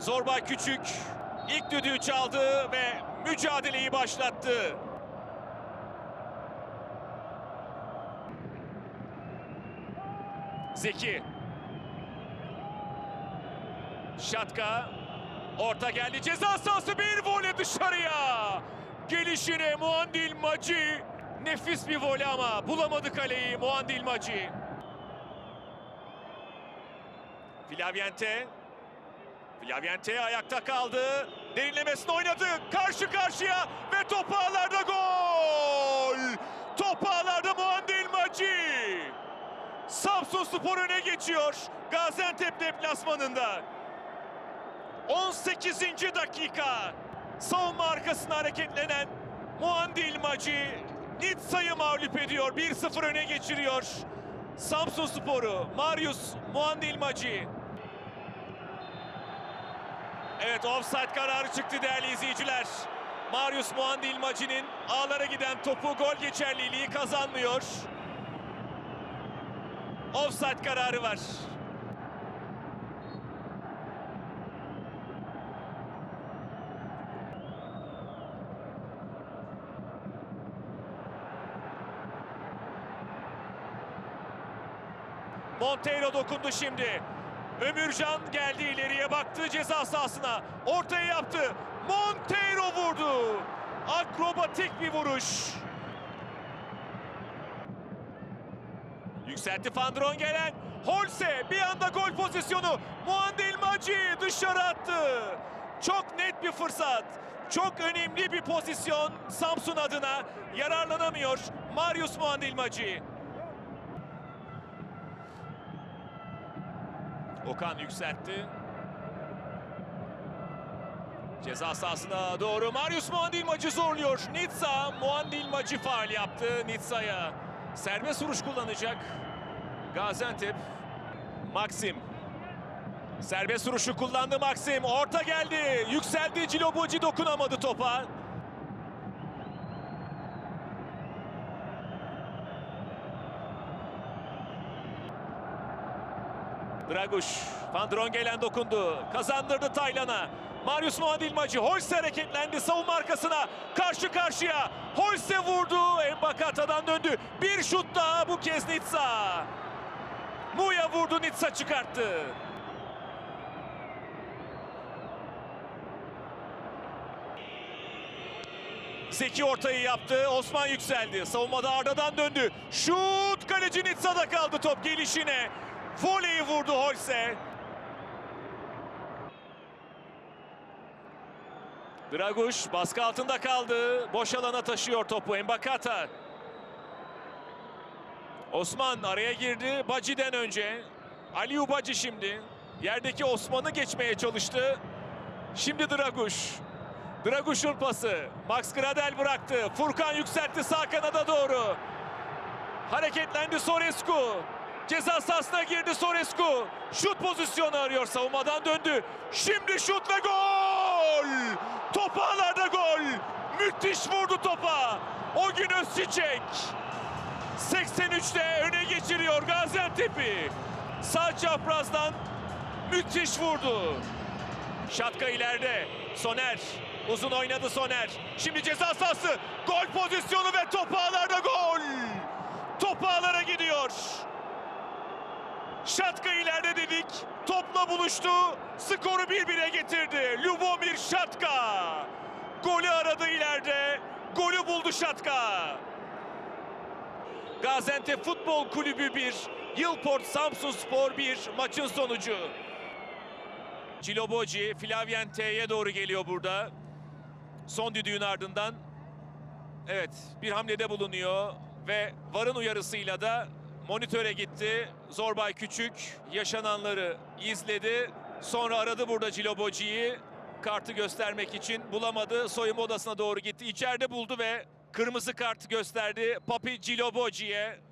Zorbay Küçük ilk düdüğü çaldı ve mücadeleyi başlattı. Zeki. Şatka. Orta geldi. Ceza sahası bir voley dışarıya. Gelişine Muandil Maci. Nefis bir voley ama bulamadı kaleyi Muandil Maci. Flaviente. Flaviente ayakta kaldı. Derinlemesine oynadı. Karşı karşıya ve top ağlarda gol. Top ağlarda Muandil Maci. Samsun Spor öne geçiyor. Gaziantep deplasmanında. 18. dakika. Savunma arkasına hareketlenen Muandil Maci Nitsa'yı mağlup ediyor. 1-0 öne geçiriyor. Samsun Sporu. Marius Muandil Maci. Evet offside kararı çıktı değerli izleyiciler. Marius Muandil Maci'nin ağlara giden topu gol geçerliliği kazanmıyor. Offside kararı var. Monteiro dokundu şimdi. Ömürcan geldi ileriye baktı ceza sahasına. Ortaya yaptı. Monteiro vurdu. Akrobatik bir vuruş. Yükseltti Fandron gelen. Holse bir anda gol pozisyonu. Muandil Maci dışarı attı. Çok net bir fırsat. Çok önemli bir pozisyon Samsun adına. Yararlanamıyor Marius Muandil Maci. Okan yükseltti. Ceza sahasına doğru Marius Muandilmacı zorluyor. Nitsa Muandilmacı faal yaptı Nitsa'ya. Serbest vuruş kullanacak. Gaziantep. Maxim. Serbest vuruşu kullandı Maxim. Orta geldi. Yükseldi. Ciloboci dokunamadı topa. Draguş, Van Drongelen dokundu. Kazandırdı Taylan'a. Marius Muadilmacı, Holse hareketlendi savunma arkasına. Karşı karşıya. Holse vurdu. Embakata'dan döndü. Bir şut daha bu kez Nitsa. Muya vurdu, Nitsa çıkarttı. Zeki ortayı yaptı. Osman yükseldi. Savunmada Arda'dan döndü. Şut! Kaleci Nitsa'da kaldı top gelişine. Voleyi vurdu Holse. Draguş baskı altında kaldı. Boş alana taşıyor topu. Embakata. Osman araya girdi. Baci'den önce. Aliu Baci şimdi. Yerdeki Osman'ı geçmeye çalıştı. Şimdi Draguş. Draguş'un pası. Max Gradel bıraktı. Furkan yükseltti sağ kanada doğru. Hareketlendi Sorescu. Ceza sahasına girdi Sorescu. Şut pozisyonu arıyor. Savunmadan döndü. Şimdi şut ve gol! Top ağlarda gol! Müthiş vurdu topa. O gün Özçiçek. 83'te öne geçiriyor Gaziantep'i. Sağ çaprazdan müthiş vurdu. Şatka ileride. Soner. Uzun oynadı Soner. Şimdi ceza sahası. Gol pozisyonu ve top ağlarda gol. Top ağlara gidiyor. Şatka ileride dedik. Topla buluştu. Skoru 1-1'e getirdi. Lubomir Şatka. Golü aradı ileride. Golü buldu Şatka. Gaziantep Futbol Kulübü 1, Yılport Samsun Spor 1 maçın sonucu. Ciloboci Flaviente'ye doğru geliyor burada. Son düdüğün ardından evet bir hamlede bulunuyor ve VAR'ın uyarısıyla da monitöre gitti. Zorbay Küçük yaşananları izledi. Sonra aradı burada Ciloboci'yi kartı göstermek için bulamadı. Soyunma odasına doğru gitti. İçeride buldu ve kırmızı kart gösterdi Papi Ciloboci'ye.